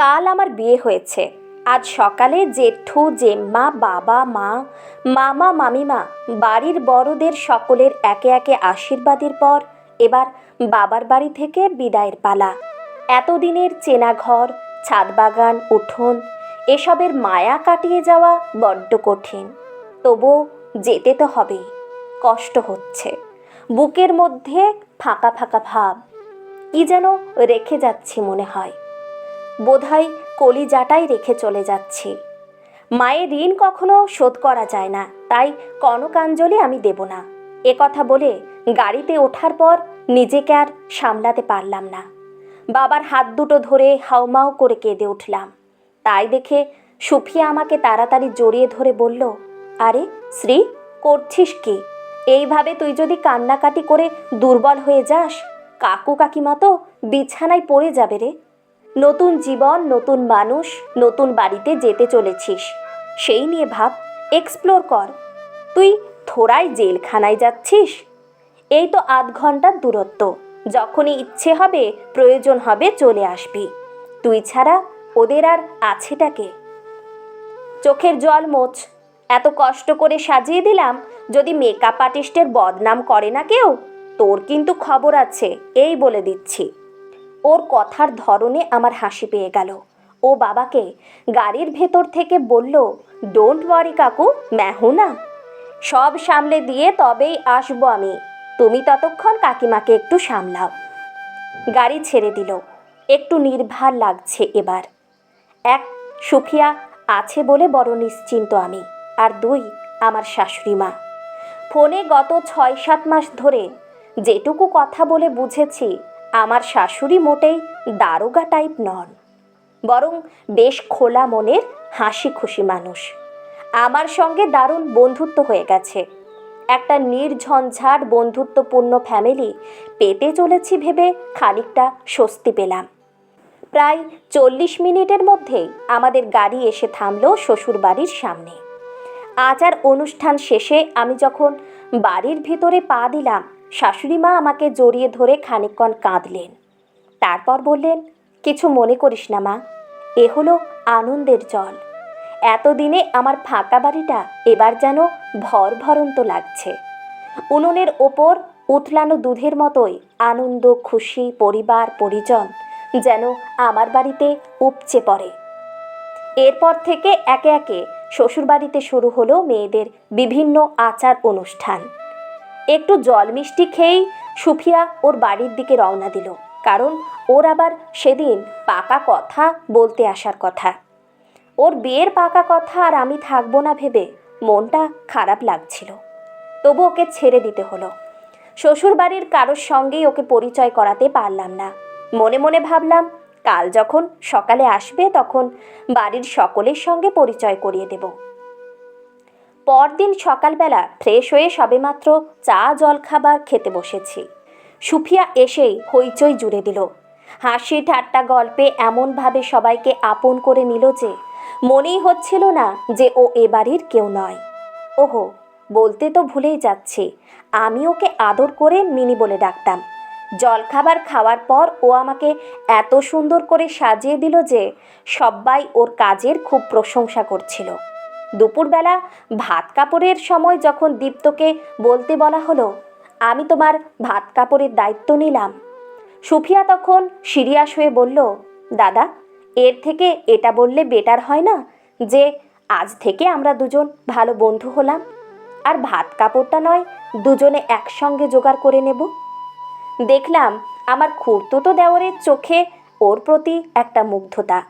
কাল আমার বিয়ে হয়েছে। আজ সকালে জেঠু, জেম্মা, বাবা, মা, মামা, মামিমা, বাড়ির বড়দের সকলের একে একে আশীর্বাদের পর এবার বাবার বাড়ি থেকে বিদায়ের পালা। এতদিনের চেনা ঘর ছাদ বাগান উঠোন, এসবের মায়া কাটিয়ে যাওয়া বড্ড কঠিন। তবু যেতে তো হবেই কষ্ট হচ্ছে। বুকের মধ্যে ফাঁকা ফাঁকা ভাব, কি যেন রেখে যাচ্ছি মনে হয়। বোধহয় কলিজাটাই রেখে চলে যাচ্ছি। মায়ের ঋণ কখনো শোধ করা যায় না, তাই কনকাঞ্জলি আমি দেব না। এ কথা বলে গাড়িতে ওঠার পর নিজেকে আর সামলাতে পারলাম না। বাবার হাত দুটো ধরে হাউমাউ করে কেঁদে উঠলাম। তাই দেখে সুফিয়া আমাকে তাড়াতাড়ি জড়িয়ে ধরে বলল, আরে, শ্রী, করছিস কি? এইভাবে তুই যদি কান্নাকাটি করে দুর্বল হয়ে যাস, কাকু কাকিমা তো বিছানায় পড়ে যাবে রে। নতুন জীবন, নতুন মানুষ, নতুন বাড়িতে যেতে চলেছিস। সেই নিয়ে ভাব এক্সপ্লোর কর। তুই থোড়াই জেলখানায় যাচ্ছিস? এই তো আধ ঘণ্টার দূরত্ব। যখনই ইচ্ছে হবে, প্রয়োজন হবে চলে আসবি। তুই ছাড়া ওদের আর আছেটাকে চোখের জল মোচ এত কষ্ট করে সাজিয়ে দিলাম, যদি মেকআপ আর্টিস্টের বদনাম করে না কেউ? তোর কিন্তু খবর আছে, এই বলে দিচ্ছি। ওর কথার ধরনে আমার হাসি পেয়ে গেল। ও বাবাকে গাড়ির ভেতর থেকে বলল ডোন্ট ওয়ারি কাকু ম্যাহু না। সব সামলে দিয়ে তবেই আসব আমি। তুমি ততক্ষণ কাকিমাকে একটু সামলাও। গাড়ি ছেড়ে দিল। একটু নির্ভার লাগছে এবার। এক, সুফিয়া আছে বলে বড় নিশ্চিন্ত আমি। আর দুই, আমার শাশুড়ি মা। ফোনে গত ছয় সাত মাস ধরে যেটুকু কথা বলে বুঝেছি আমার শাশুড়ি মোটেই দারোগা টাইপ নন। বরং বেশ খোলা মনের হাসি খুশি মানুষ। আমার সঙ্গে দারুণ বন্ধুত্ব হয়ে গেছে। একটা নির্ঝঞ্ঝাট বন্ধুত্বপূর্ণ ফ্যামিলি পেতে চলেছি ভেবে খানিকটা স্বস্তি পেলাম। প্রায় চল্লিশ মিনিটের মধ্যেই আমাদের গাড়ি এসে থামল শ্বশুর বাড়ির সামনে। আচার অনুষ্ঠান শেষে আমি যখন বাড়ির ভিতরে পা দিলাম শাশুড়ি মা আমাকে জড়িয়ে ধরে খানিকক্ষণ কাঁদলেন। তারপর বললেন, কিছু মনে করিস না মা, এ হলো আনন্দের জল। এতদিনে আমার ফাঁকা বাড়িটা এবার যেন ভর ভরন্ত লাগছে। উনুনের ওপর উতলানো দুধের মতোই আনন্দ, খুশি, পরিবার, পরিজন যেন আমার বাড়িতে উপচে পড়ে। এরপর থেকে একে একে শ্বশুরবাড়িতে শুরু হলো মেয়েদের বিভিন্ন আচার অনুষ্ঠান। একটু জল মিষ্টি খেয়েই সুফিয়া ওর বাড়ির দিকে রওনা দিল। কারণ ওর আবার সেদিন পাকা কথা বলতে আসার কথা। ওর বিয়ের পাকা কথা আর আমি থাকব না ভেবে মনটা খারাপ লাগছিল। তবু ওকে ছেড়ে দিতে হলো। শ্বশুর বাড়ির কারোর সঙ্গেই ওকে পরিচয় করাতে পারলাম না। মনে মনে ভাবলাম, কাল যখন সকালে আসবে তখন বাড়ির সকলের সঙ্গে পরিচয় করিয়ে দেব। পরদিন সকালবেলা ফ্রেশ হয়ে সবেমাত্র চা, জলখাবার খেতে বসেছি। সুফিয়া এসেই হইচই জুড়ে দিল। হাসি ঠাট্টা গল্পে এমনভাবে সবাইকে আপন করে নিল যে, মনেই হচ্ছিল না যে ও এ বাড়ির কেউ নয়। ওহো, বলতে তো ভুলেই যাচ্ছি। আমি ওকে আদর করে মিনি বলে ডাকতাম। জলখাবার খাওয়ার পর ও আমাকে এত সুন্দর করে সাজিয়ে দিল যে সবাই ওর কাজের খুব প্রশংসা করছিল। দুপুরবেলা ভাত কাপড়ের সময় যখন দীপ্তকে বলতে বলা হলো, আমি তোমার ভাত কাপড়ের দায়িত্ব নিলাম। সুফিয়া তখন সিরিয়াস হয়ে বলল, দাদা, এর থেকে এটা বললে বেটার হয় না যে আজ থেকে আমরা দুজন ভালো বন্ধু হলাম? আর ভাত কাপড়টা নয়, দুজনে একসঙ্গে জোগাড় করে নেব। দেখলাম আমার খুঁড়তুতো দেওয়ারের চোখে ওর প্রতি একটা মুগ্ধতা।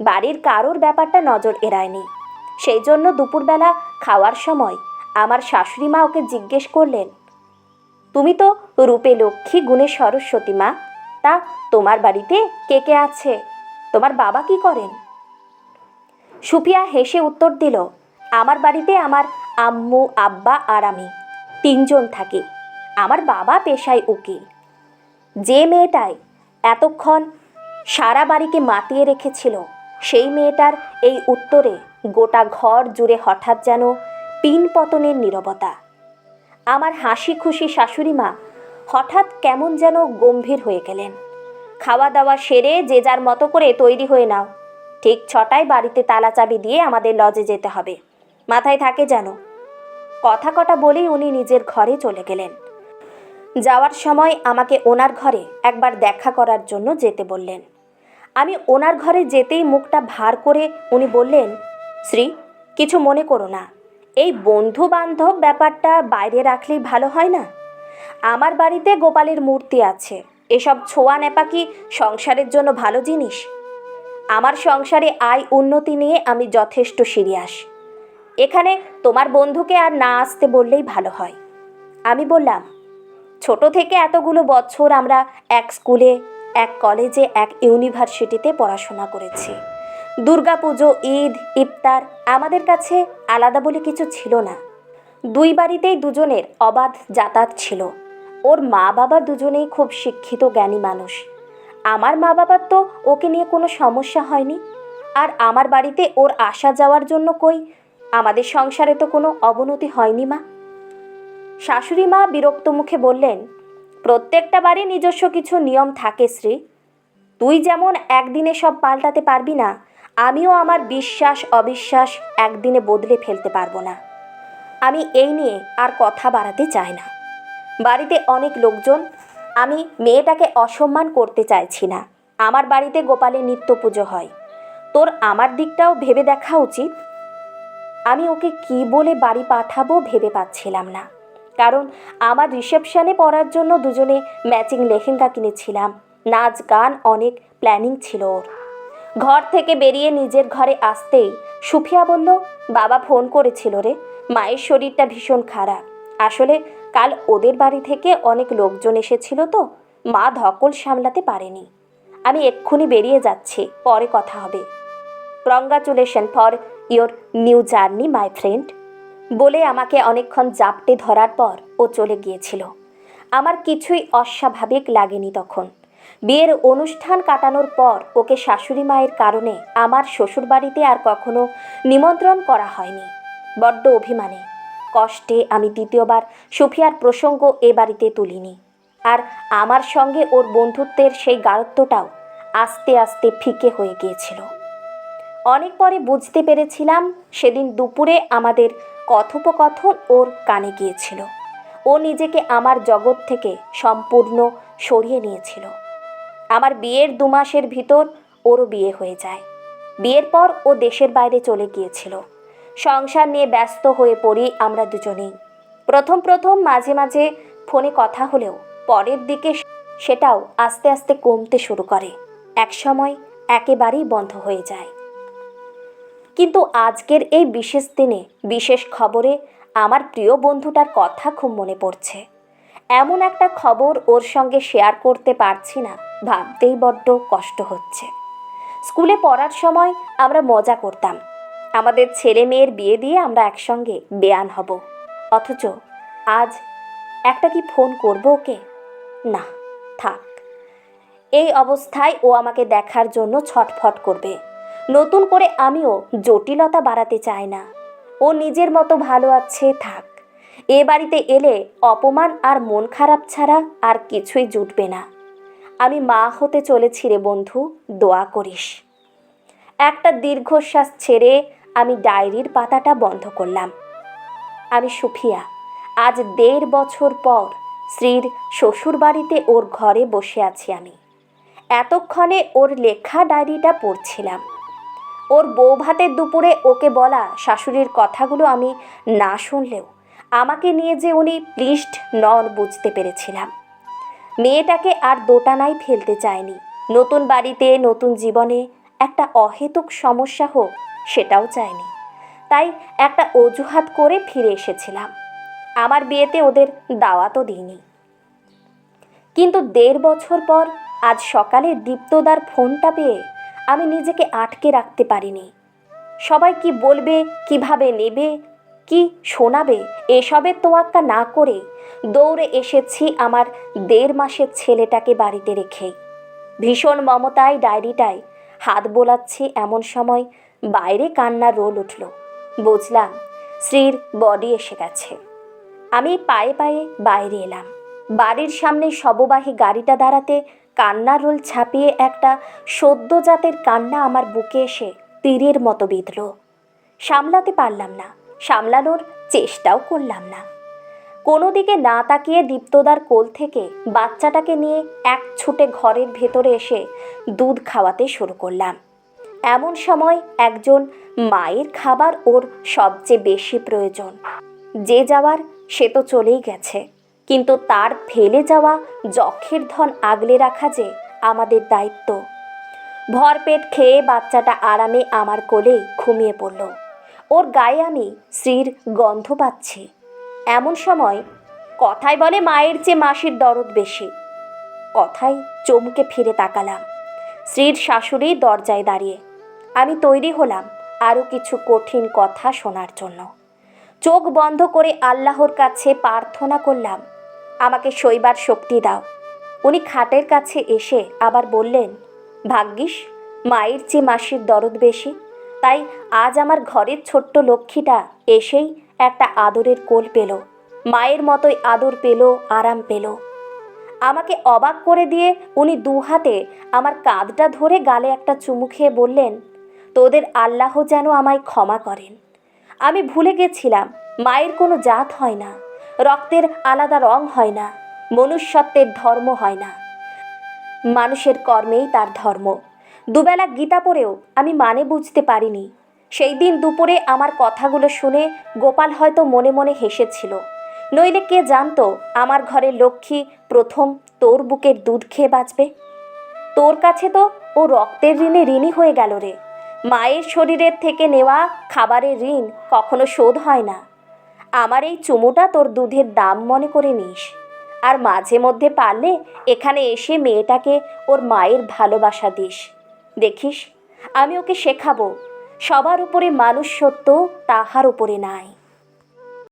বাড়ির কারোর ব্যাপারটা নজর এড়ায়নি। সেই জন্য দুপুরবেলা খাওয়ার সময় আমার শাশুড়ি মা ওকে জিজ্ঞেস করলেন, তুমি তো রূপে লক্ষ্মী গুণে সরস্বতী মা, তা তোমার বাড়িতে কে কে আছে? তোমার বাবা কি করেন? সুফিয়া হেসে উত্তর দিল, আমার বাড়িতে আমার আম্মু, আব্বা আর আমি তিনজন থাকি। আমার বাবা পেশায় উকিল। যে মেয়েটাই এতক্ষণ সারা বাড়িকে মাতিয়ে রেখেছিল, সেই মেয়েটার এই উত্তরে গোটা ঘর জুড়ে হঠাৎ যেন পিন পতনের নীরবতা। আমার হাসি খুশি শাশুড়ি মা হঠাৎ কেমন যেন গম্ভীর হয়ে গেলেন। খাওয়া দাওয়া সেরে যে যার মতো করে তৈরি হয়ে নাও। ঠিক ছটায় বাড়িতে তালা চাবি দিয়ে আমাদের লজে যেতে হবে। মাথায় থাকে যেন। কথা কটা বলেই উনি নিজের ঘরে চলে গেলেন। যাওয়ার সময় আমাকে ওনার ঘরে একবার দেখা করার জন্য যেতে বললেন। আমি ওনার ঘরে যেতেই মুখটা ভার করে উনি বললেন শ্রী, কিছু মনে করো না। এই বন্ধু বান্ধব ব্যাপারটা বাইরে রাখলেই ভালো হয় না? আমার বাড়িতে গোপালের মূর্তি আছে। এসব ছোঁয়া নেপা কি সংসারের জন্য ভালো জিনিস? আমার সংসারে আয় উন্নতি নিয়ে আমি যথেষ্ট সিরিয়াস। এখানে তোমার বন্ধুকে আর না আসতে বললেই ভালো হয়। আমি বললাম, ছোট থেকে এতগুলো বছর আমরা এক স্কুলে, এক কলেজে, এক ইউনিভার্সিটিতে পড়াশোনা করেছি। দুর্গাপুজো, ঈদ, ইফতার আমাদের কাছে আলাদা বলে কিছু ছিল না। দুই বাড়িতেই দুজনের অবাধ যাতায়াত ছিল। ওর মা বাবা দুজনেই খুব শিক্ষিত, জ্ঞানী মানুষ। আমার মা বাবার তো ওকে নিয়ে কোনো সমস্যা হয়নি। আর আমার বাড়িতে ওর আসা যাওয়ার জন্য কই? আমাদের সংসারে তো কোনো অবনতি হয়নি, মা। শাশুড়ি মা বিরক্ত মুখে বললেন, প্রত্যেকটা বাড়ি নিজস্ব কিছু নিয়ম থাকে শ্রী। তুই যেমন একদিনে সব পাল্টাতে পারবি না আমিও আমার বিশ্বাস, অবিশ্বাস একদিনে বদলে ফেলতে পারব না। আমি এই নিয়ে আর কথা বাড়াতে চাই না। বাড়িতে অনেক লোকজন, আমি মেয়েটাকে অসম্মান করতে চাইছি না। আমার বাড়িতে গোপালের নিত্য পুজো হয়। তোর আমার দিকটাও ভেবে দেখা উচিত। আমি ওকে কি বলে বাড়ি পাঠাবো ভেবে পাচ্ছিলাম না। কারণ আমার রিসেপশনে পড়ার জন্য দুজনে ম্যাচিং লেহেঙ্গা কিনেছিলাম। নাচ, গান অনেক প্ল্যানিং ছিল ওর। ঘর থেকে বেরিয়ে নিজের ঘরে আসতেই সুফিয়া বলল, বাবা ফোন করেছিল রে। মায়ের শরীরটা ভীষণ খারাপ। আসলে কাল ওদের বাড়ি থেকে অনেক লোকজন এসেছিল তো। মা ধকল সামলাতে পারেনি। আমি এক্ষুনি বেরিয়ে যাচ্ছি। পরে কথা হবে। Congratulation for your new journey my friend বলে আমাকে অনেকক্ষণ জাপটে ধরার পর ও চলে গিয়েছিল। আমার কিছুই অস্বাভাবিক লাগেনি তখন। বিয়ের অনুষ্ঠান কাটানোর পর ওকে শাশুড়ি মায়ের কারণে আমার শ্বশুরবাড়িতে আর কখনো নিমন্ত্রণ করা হয়নি। বড্ড অভিমানে। কষ্টে আমি দ্বিতীয়বার সুফিয়ার প্রসঙ্গ এ বাড়িতে তুলিনি। আর আমার সঙ্গে ওর বন্ধুত্বের সেই গাঢ়ত্বটাও আস্তে আস্তে ফিকে হয়ে গিয়েছিল। অনেক পরে বুঝতে পেরেছিলাম সেদিন দুপুরে আমাদের কথোপকথন ওর কানে গিয়েছিল। ও নিজেকে আমার জগৎ থেকে সম্পূর্ণ সরিয়ে নিয়েছিল। আমার বিয়ের দু মাসের ভিতর ওরও বিয়ে হয়ে যায়। বিয়ের পর ও দেশের বাইরে চলে গিয়েছিল। সংসার নিয়ে ব্যস্ত হয়ে পড়ি আমরা দুজনেই। প্রথম প্রথম মাঝে মাঝে ফোনে কথা হলেও পরের দিকে সেটাও আস্তে আস্তে কমতে শুরু করে। একসময় একেবারেই বন্ধ হয়ে যায়। কিন্তু আজকের এই বিশেষ দিনে বিশেষ খবরে আমার প্রিয় বন্ধুটার কথা খুব মনে পড়ছে। এমন একটা খবর ওর সঙ্গে শেয়ার করতে পারছি না। ভাবতেই বড্ড কষ্ট হচ্ছে। স্কুলে পড়ার সময় আমরা মজা করতাম। আমাদের ছেলে মেয়ের বিয়ে দিয়ে আমরা একসঙ্গে বেয়ান হব। অথচ আজ একটা কি ফোন করব ওকে? না, থাক। এই অবস্থায় ও আমাকে দেখার জন্য ছটফট করবে। নতুন করে আমিও জটিলতা বাড়াতে চাই না। ও নিজের মতো ভালো আছে, থাক। এ বাড়িতে এলে অপমান আর মন খারাপ ছাড়া আর কিছুই জুটবে না। আমি মা হতে চলেছি রে বন্ধু, দোয়া করিস। একটা দীর্ঘশ্বাস ছেড়ে আমি ডায়েরির পাতাটা বন্ধ করলাম। আমি সুফিয়া, আজ দেড় বছর পর শ্রীর শ্বশুরবাড়িতে ওর ঘরে বসে আছি আমি। এতক্ষণে ওর লেখা ডায়েরিটা পড়ছিলাম। ওর বউ ভাতের দুপুরে ওকে বলা শাশুড়ির কথাগুলো আমি না শুনলেও আমাকে নিয়ে যে উনি প্লিস্ট নন বুঝতে পেরেছিলাম। মেয়েটাকে আর দোটানায় ফেলতে চায়নি। নতুন বাড়িতে, নতুন জীবনে একটা অহেতুক সমস্যা হোক, সেটাও চায়নি। তাই একটা অজুহাত করে ফিরে এসেছিলাম। আমার বিয়েতে ওদের দাওয়াতও দিইনি। কিন্তু দেড় বছর পর আজ সকালে দীপ্তদার ফোনটা পেয়ে আমি নিজেকে আটকে রাখতে পারিনি। সবাই কি বলবে, কীভাবে নেবে কি শোনাবে? এসবের তোয়াক্কা না করে দৌড়ে এসেছি আমার দেড় মাসের ছেলেটাকে বাড়িতে রেখে। ভীষণ মমতায় ডায়েরিটায় হাত বোলাচ্ছি এমন সময় বাইরে কান্নার রোল উঠল। বুঝলাম শ্রীর বডি এসে গেছে। আমি পায়ে পায়ে বাইরে এলাম। বাড়ির সামনে শববাহী গাড়িটা দাঁড়াতে কান্নার রোল ছাপিয়ে একটা সদ্যজাতের কান্না আমার বুকে এসে তীরের মতো বিঁধল। সামলাতে পারলাম না। সামলানোর চেষ্টাও করলাম না। কোনো দিকে না তাকিয়ে দীপ্তদার কোল থেকে বাচ্চাটাকে নিয়ে এক ছুটে ঘরের ভেতরে এসে দুধ খাওয়াতে শুরু করলাম। এমন সময় একজন মায়ের খাবার ওর সবচেয়ে বেশি প্রয়োজন। যে যাওয়ার সে তো চলেই গেছে। কিন্তু তার ফেলে যাওয়া যক্ষের ধন আগলে রাখা যে আমাদের দায়িত্ব। ভরপেট খেয়ে বাচ্চাটা আরামে আমার কোলেই ঘুমিয়ে পড়ল। ওর গায়ে আমি শ্রীর গন্ধ পাচ্ছি। এমন সময় কথায় বলে মায়ের চেয়ে মাসির দরদ বেশি। কথায় চমকে ফিরে তাকালাম। শ্রীর শাশুড়ি দরজায় দাঁড়িয়ে। আমি তৈরি হলাম আরও কিছু কঠিন কথা শোনার জন্য। চোখ বন্ধ করে আল্লাহর কাছে প্রার্থনা করলাম, আমাকে শৈবার শক্তি দাও। উনি খাটের কাছে এসে আবার বললেন, ভাগ্যিস, মায়ের চেয়ে মাসির দরদ বেশি। তাই আজ আমার ঘরের ছোট্ট লক্ষ্মীটা এসেই একটা আদরের কোল পেল। মায়ের মতোই আদর পেল, আরাম পেল। আমাকে অবাক করে দিয়ে উনি দু হাতে আমার কাঁধটা ধরে গালে একটা চুমু খেয়ে বললেন, তোদের আল্লাহ যেন আমায় ক্ষমা করেন। আমি ভুলে গেছিলাম, মায়ের কোনো জাত হয় না, রক্তের আলাদা রং হয় না, মনুষ্যত্বের ধর্ম হয় না। মানুষের কর্মেই তার ধর্ম। দুবেলা গীতা পড়েও আমি মানে বুঝতে পারিনি। সেই দিন দুপুরে আমার কথাগুলো শুনে গোপাল হয়তো মনে মনে হেসেছিল। নইলে কে জানতো আমার ঘরে লক্ষ্মী প্রথম তোর বুকের দুধ খেয়ে বাঁচবে? তোর কাছে তো ও রক্তের ঋণে ঋণী হয়ে গেল রে। মায়ের শরীরের থেকে নেওয়া খাবারের ঋণ কখনো শোধ হয় না। আমার এই চুমুটা তোর দুধের দাম মনে করে নিস। আর মাঝে মধ্যে পারলে এখানে এসে মেয়েটাকে ওর মায়ের ভালোবাসা দিস। দেখিস আমি ওকে শেখাবো। সবার উপরে মানুষ সত্য তাহার উপরে নাই।